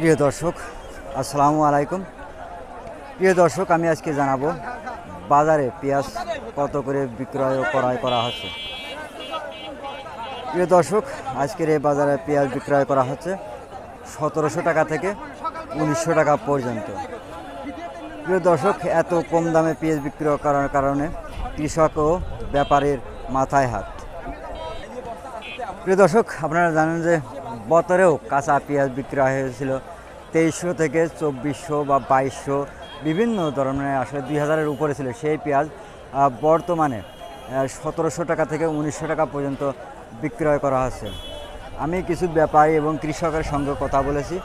প্রিয় দর্শক, আসসালামু আলাইকুম। প্রিয় দর্শক, আমি আজকে জানাব বাজারে পেঁয়াজ কত করে বিক্রয় ও ক্রয় করা হচ্ছে। প্রিয় দর্শক, আজকের এই বাজারে পেঁয়াজ বিক্রয় করা হচ্ছে সতেরোশো টাকা থেকে উনিশশো টাকা পর্যন্ত। প্রিয় দর্শক, এত কম দামে পেঁয়াজ বিক্রয় করার কারণে কৃষক ও ব্যাপারীর মাথায় হাত। প্রিয় দর্শক, আপনারা জানেন যে বতরেও কাঁচা পেঁয়াজ বিক্রয় হয়েছিল তেইশশো থেকে চব্বিশশো বা বাইশশো, বিভিন্ন ধরনের আসলে দুই হাজারের উপরে ছিল সেই পেঁয়াজ বর্তমানে সতেরোশো টাকা থেকে উনিশশো টাকা পর্যন্ত বিক্রয় করা হচ্ছে। আমি কিছু ব্যাপারী এবং কৃষকের সঙ্গে কথা বলেছি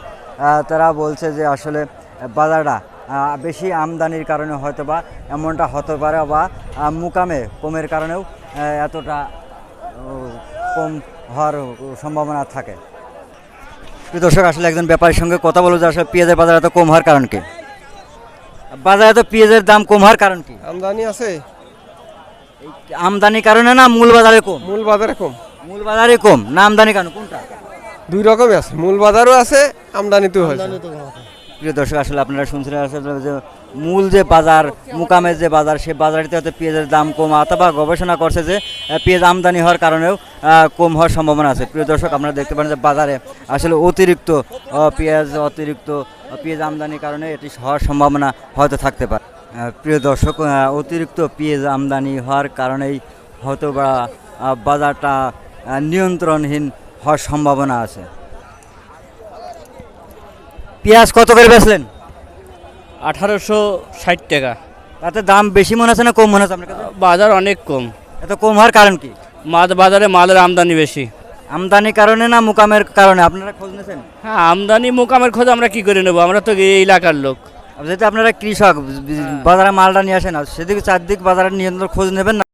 তারা বলছে যে আসলে বাজারটা বেশি আমদানির কারণে হয়তো বা এমনটা হতে পারে বা মুকামে কমের কারণেও এতটা কম হওয়ার সম্ভাবনা থাকে। দর্শক আসলে একজন ব্যাপারীর সঙ্গে কথা বলব যে আসলে পেঁয়াজের বাজার এত কম হওয়ার কারণ কি? বাজারে তো পেঁয়াজের দাম কম হওয়ার কারণ কি? আমদানি আছে। আমদানি কারণে না মূল বাজারে কম? মূল বাজারে কম। মূল বাজারে কম না আমদানি কারণ? কোনটা? দুই রকমই আছে। মূল বাজারও আছে আমদানিতেও হয়েছে। প্রিয় দর্শক, আসলে আপনারা শুনছিলেন আসলে যে মূল যে বাজার মুকামের যে বাজার, সে বাজারটিতে হয়তো পেঁয়াজের দাম কম অথবা গবেষণা করছে যে পেঁয়াজ আমদানি হওয়ার কারণেও কম হওয়ার সম্ভাবনা আছে। প্রিয় দর্শক, আপনারা দেখতে পারেন যে বাজারে আসলে অতিরিক্ত পেঁয়াজ অতিরিক্ত পেঁয়াজ আমদানির কারণে এটি হওয়ার সম্ভাবনা হয়তো থাকতে পারে। প্রিয় দর্শক অতিরিক্ত পেঁয়াজ আমদানি হওয়ার কারণেই হয়তো বা বাজারটা নিয়ন্ত্রণহীন হওয়ার সম্ভাবনা আছে। পেঁয়াজ কত করে বেচলেন? আঠারোশো ষাট টাকা। তাতে দাম বেশি মনে আছে না কম মনে আছে আপনার কাছে? বাজার অনেক কম। এত কম হওয়ার কারণ কি? মাছ বাজারে মালের আমদানি বেশি। আমদানির কারণে না মুকামের কারণে? আপনারা খোঁজ নিয়েছেন? হ্যাঁ আমদানি মোকামের খোঁজ আমরা কি করে নেব? আমরা তো এই এলাকার লোক। যেহেতু আপনারা কৃষক বাজারে মালটা নিয়ে আসেন আর সেদিকে চারদিক বাজারের নিয়ন্ত্রণ খোঁজ নেবেন না?